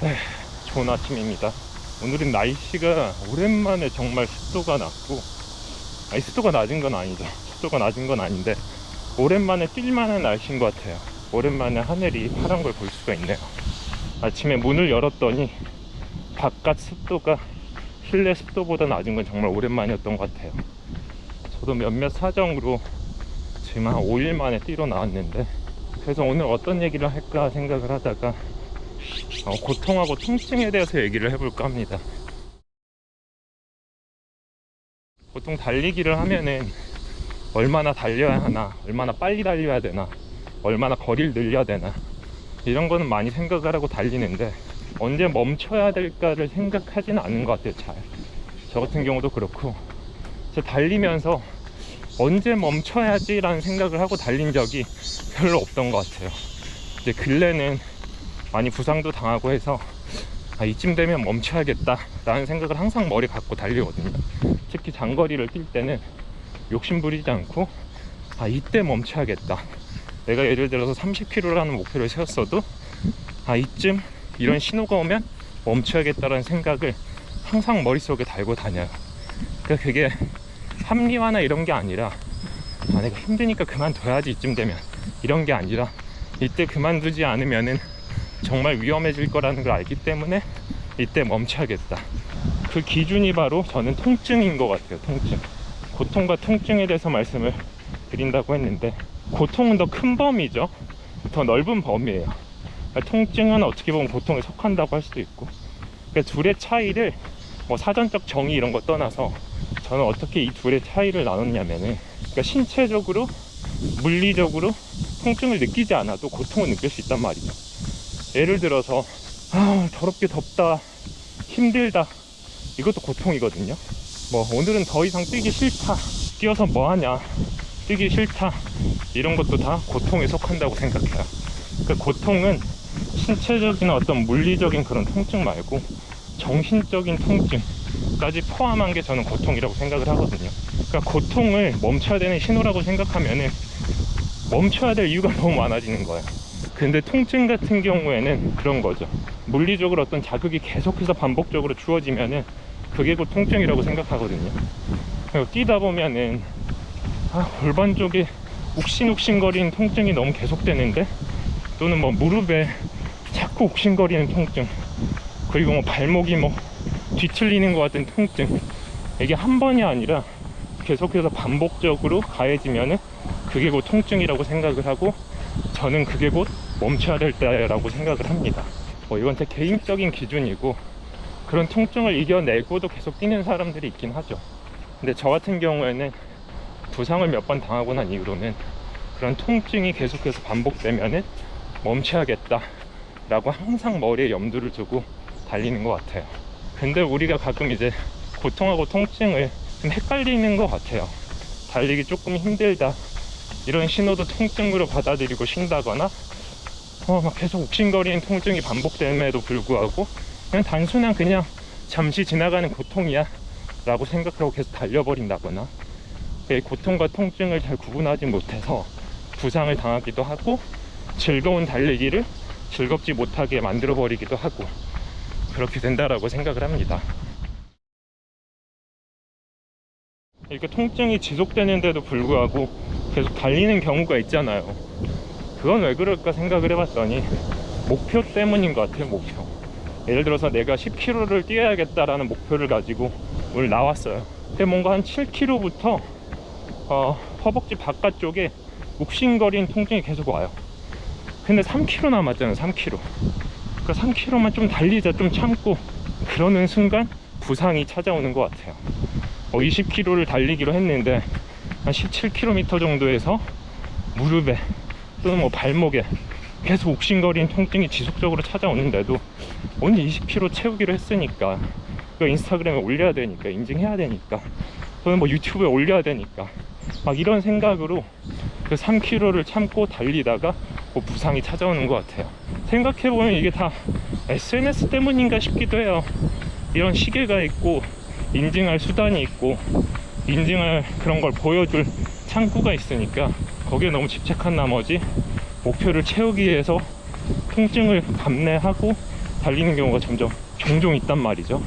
네, 좋은 아침입니다. 오늘은 날씨가 오랜만에 정말 습도가 낮고, 아니, 습도가 낮은 건 아니죠. 습도가 낮은 건 아닌데, 오랜만에 뛸만한 날씨인 것 같아요. 오랜만에 하늘이 파란 걸 볼 수가 있네요. 아침에 문을 열었더니, 바깥 습도가 실내 습도보다 낮은 건 정말 오랜만이었던 것 같아요. 저도 몇몇 사정으로 지금 한 5일 만에 뛰러 나왔는데, 그래서 오늘 어떤 얘기를 할까 생각을 하다가, 어, 고통하고 통증에 대해서 얘기를 해볼까 합니다. 보통 달리기를 하면은 얼마나 달려야 하나, 얼마나 빨리 달려야 되나, 얼마나 거리를 늘려야 되나, 이런 거는 많이 생각을 하고 달리는데, 언제 멈춰야 될까를 생각하지는 않은 것 같아요, 잘. 저 같은 경우도 그렇고, 저 달리면서 언제 멈춰야지라는 생각을 하고 달린 적이 별로 없던 것 같아요. 이제 근래는 많이 부상도 당하고 해서 아, 이쯤 되면 멈춰야겠다 라는 생각을 항상 머리 갖고 달리거든요. 특히 장거리를 뛸 때는 욕심 부리지 않고 아 이때 멈춰야겠다. 내가 예를 들어서 30km라는 목표를 세웠어도 아 이쯤 이런 신호가 오면 멈춰야겠다라는 생각을 항상 머릿속에 달고 다녀요. 그러니까 그게 합리화나 이런 게 아니라 아 내가 힘드니까 그만둬야지 이쯤 되면 이런 게 아니라 이때 그만두지 않으면은 정말 위험해질 거라는 걸 알기 때문에 이때 멈춰야겠다. 그 기준이 바로 저는 통증인 것 같아요. 통증. 고통과 통증에 대해서 말씀을 드린다고 했는데 고통은 더 큰 범위죠. 더 넓은 범위예요. 그러니까 통증은 어떻게 보면 고통에 속한다고 할 수도 있고 그러니까 둘의 차이를 뭐 사전적 정의 이런 거 떠나서 저는 어떻게 이 둘의 차이를 나눴냐면은 그러니까 신체적으로 물리적으로 통증을 느끼지 않아도 고통을 느낄 수 있단 말이죠. 예를 들어서 아 더럽게 덥다 힘들다. 이것도 고통이거든요. 뭐 오늘은 더 이상 뛰기 싫다 뛰어서 뭐하냐. 뛰기 싫다. 이런 것도 다 고통에 속한다고 생각해요. 그 고통은 신체적인 어떤 물리적인 그런 통증 말고 정신적인 통증까지 포함한 게 저는 고통이라고 생각을 하거든요. 그러니까 고통을 멈춰야 되는 신호라고 생각하면은 멈춰야 될 이유가 너무 많아지는 거예요 근데 통증 같은 경우에는 그런 거죠. 물리적으로 어떤 자극이 계속해서 반복적으로 주어지면은 그게 곧 통증이라고 생각하거든요. 뛰다 보면은 아, 골반 쪽에 욱신욱신거리는 통증이 너무 계속되는데 또는 뭐 무릎에 자꾸 욱신거리는 통증 그리고 뭐 발목이 뭐 뒤틀리는 것 같은 통증 이게 한 번이 아니라 계속해서 반복적으로 가해지면은 그게 곧 통증이라고 생각을 하고 저는 그게 곧 멈춰야 될 때라고 생각을 합니다. 뭐 이건 제 개인적인 기준이고 그런 통증을 이겨내고도 계속 뛰는 사람들이 있긴 하죠. 근데 저 같은 경우에는 부상을 몇 번 당하고 난 이후로는 그런 통증이 계속해서 반복되면은 멈춰야겠다 라고 항상 머리에 염두를 두고 달리는 것 같아요. 근데 우리가 가끔 이제 고통하고 통증을 좀 헷갈리는 것 같아요. 달리기 조금 힘들다. 이런 신호도 통증으로 받아들이고 쉰다거나 어, 막 계속 욱신거리는 통증이 반복됨에도 불구하고 그냥 단순한 그냥 잠시 지나가는 고통이야 라고 생각하고 계속 달려버린다거나 그 고통과 통증을 잘 구분하지 못해서 부상을 당하기도 하고 즐거운 달리기를 즐겁지 못하게 만들어 버리기도 하고 그렇게 된다라고 생각을 합니다. 이렇게 통증이 지속되는데도 불구하고 계속 달리는 경우가 있잖아요. 그건 왜 그럴까 생각을 해봤더니 목표 때문인 것 같아요, 목표. 예를 들어서 내가 10km를 뛰어야겠다라는 목표를 가지고 오늘 나왔어요. 근데 뭔가 한 7km부터 어, 허벅지 바깥쪽에 욱신거리는 통증이 계속 와요. 근데 3km 남았잖아요, 3km. 그러니까 3km만 좀 달리자, 좀 참고 그러는 순간 부상이 찾아오는 것 같아요. 어, 20km를 달리기로 했는데 한 17km 정도에서 무릎에 또는 뭐 발목에 계속 욱신거리는 통증이 지속적으로 찾아오는데도 오늘 20km 채우기로 했으니까 그 인스타그램에 올려야 되니까 인증해야 되니까 또는 뭐 유튜브에 올려야 되니까 막 이런 생각으로 그 3km를 참고 달리다가 뭐 부상이 찾아오는 것 같아요. 생각해보면 이게 다 SNS 때문인가 싶기도 해요. 이런 시계가 있고 인증할 수단이 있고 인증할 그런 걸 보여줄 창구가 있으니까 거기에 너무 집착한 나머지 목표를 채우기 위해서 통증을 감내하고 달리는 경우가 점점 종종 있단 말이죠.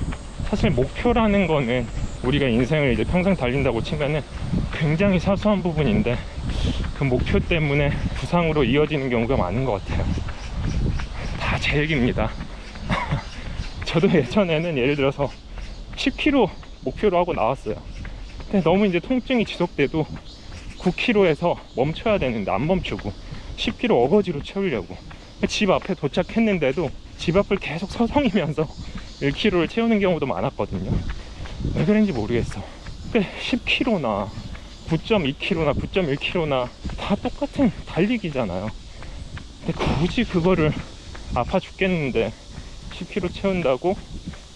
사실 목표라는 거는 우리가 인생을 이제 평생 달린다고 치면은 굉장히 사소한 부분인데 그 목표 때문에 부상으로 이어지는 경우가 많은 것 같아요. 다 제 얘기입니다. 저도 예전에는 예를 들어서 10km 목표로 하고 나왔어요. 근데 너무 이제 통증이 지속돼도 9km에서 멈춰야 되는데 안 멈추고 10km 어거지로 채우려고 집 앞에 도착했는데도 집 앞을 계속 서성이면서 1km를 채우는 경우도 많았거든요. 왜 그런지 모르겠어. 근데 10km나 9.2km나 9.1km나 다 똑같은 달리기잖아요. 근데 굳이 그거를 아파 죽겠는데 10km 채운다고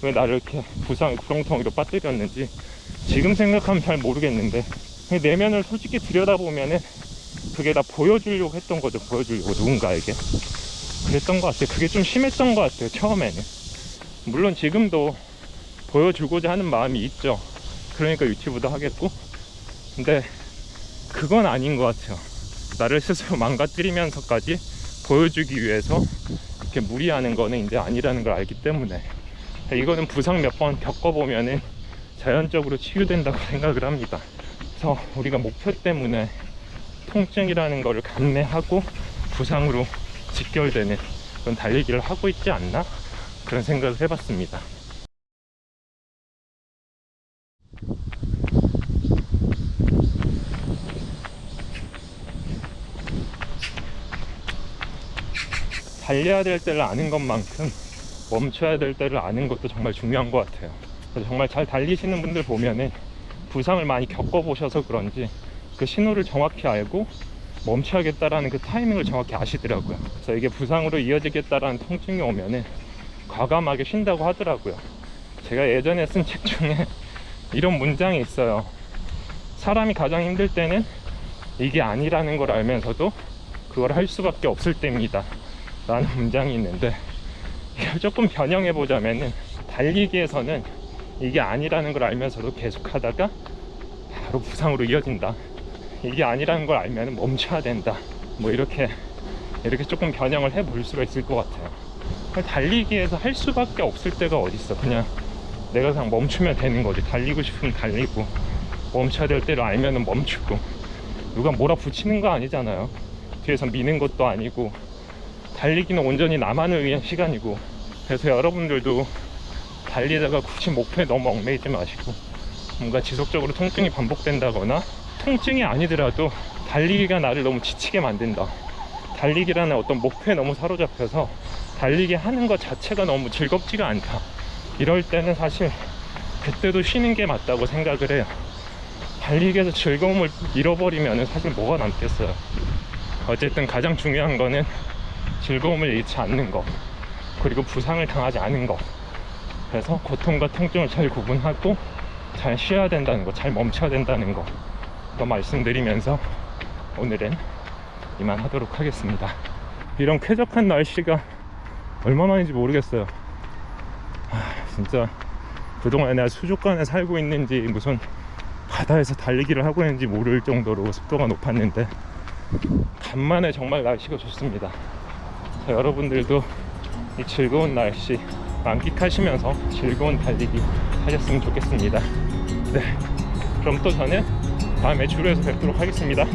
왜 나를 이렇게 부상 구렁텅이로 빠뜨렸는지 지금 생각하면 잘 모르겠는데 내면을 솔직히 들여다보면은 그게 다 보여주려고 했던 거죠. 보여주려고 누군가에게. 그랬던 것 같아요. 그게 좀 심했던 것 같아요 처음에는. 물론 지금도 보여주고자 하는 마음이 있죠. 그러니까 유튜브도 하겠고. 근데 그건 아닌 것 같아요. 나를 스스로 망가뜨리면서까지 보여주기 위해서 이렇게 무리하는 거는 이제 아니라는 걸 알기 때문에. 이거는 부상 몇 번 겪어보면은 자연적으로 치유된다고 생각을 합니다. 그래서 우리가 목표 때문에 통증이라는 거를 감내하고 부상으로 직결되는 그런 달리기를 하고 있지 않나 그런 생각을 해봤습니다. 달려야 될 때를 아는 것만큼 멈춰야 될 때를 아는 것도 정말 중요한 것 같아요. 정말 잘 달리시는 분들 보면은 부상을 많이 겪어보셔서 그런지 그 신호를 정확히 알고 멈춰야겠다라는 그 타이밍을 정확히 아시더라고요. 그래서 이게 부상으로 이어지겠다라는 통증이 오면은 과감하게 쉰다고 하더라고요. 제가 예전에 쓴 책 중에 이런 문장이 있어요. 사람이 가장 힘들 때는 이게 아니라는 걸 알면서도 그걸 할 수밖에 없을 때입니다. 라는 문장이 있는데 이걸 조금 변형해 보자면은 달리기에서는 이게 아니라는 걸 알면서도 계속 하다가 바로 부상으로 이어진다. 이게 아니라는 걸 알면 멈춰야 된다. 뭐 이렇게 이렇게 조금 변형을 해 볼 수가 있을 것 같아요. 달리기에서 할 수밖에 없을 때가 어딨어. 그냥 내가 그냥 멈추면 되는 거지. 달리고 싶으면 달리고 멈춰야 될 때를 알면 멈추고 누가 몰아붙이는 거 아니잖아요. 뒤에서 미는 것도 아니고 달리기는 온전히 나만을 위한 시간이고 그래서 여러분들도 달리다가 굳이 목표에 너무 얽매이지 마시고 뭔가 지속적으로 통증이 반복된다거나 통증이 아니더라도 달리기가 나를 너무 지치게 만든다. 달리기라는 어떤 목표에 너무 사로잡혀서 달리기 하는 것 자체가 너무 즐겁지가 않다. 이럴 때는 사실 그때도 쉬는 게 맞다고 생각을 해요. 달리기에서 즐거움을 잃어버리면 사실 뭐가 남겠어요? 어쨌든 가장 중요한 거는 즐거움을 잃지 않는 것 그리고 부상을 당하지 않은 것 그래서 고통과 통증을 잘 구분하고 잘 쉬어야 된다는 것잘 멈춰야 된다는 것또 말씀드리면서 오늘은 이만 하도록 하겠습니다. 이런 쾌적한 날씨가 얼마만인지 모르겠어요. 아, 진짜 그동안 내가 수족관에 살고 있는지 무슨 바다에서 달리기를 하고 있는지 모를 정도로 습도가 높았는데 간만에 정말 날씨가 좋습니다. 자, 여러분들도 이 즐거운 날씨 만끽하시면서 즐거운 달리기 하셨으면 좋겠습니다. 네. 그럼 또 저는 다음에 주로에서 뵙도록 하겠습니다.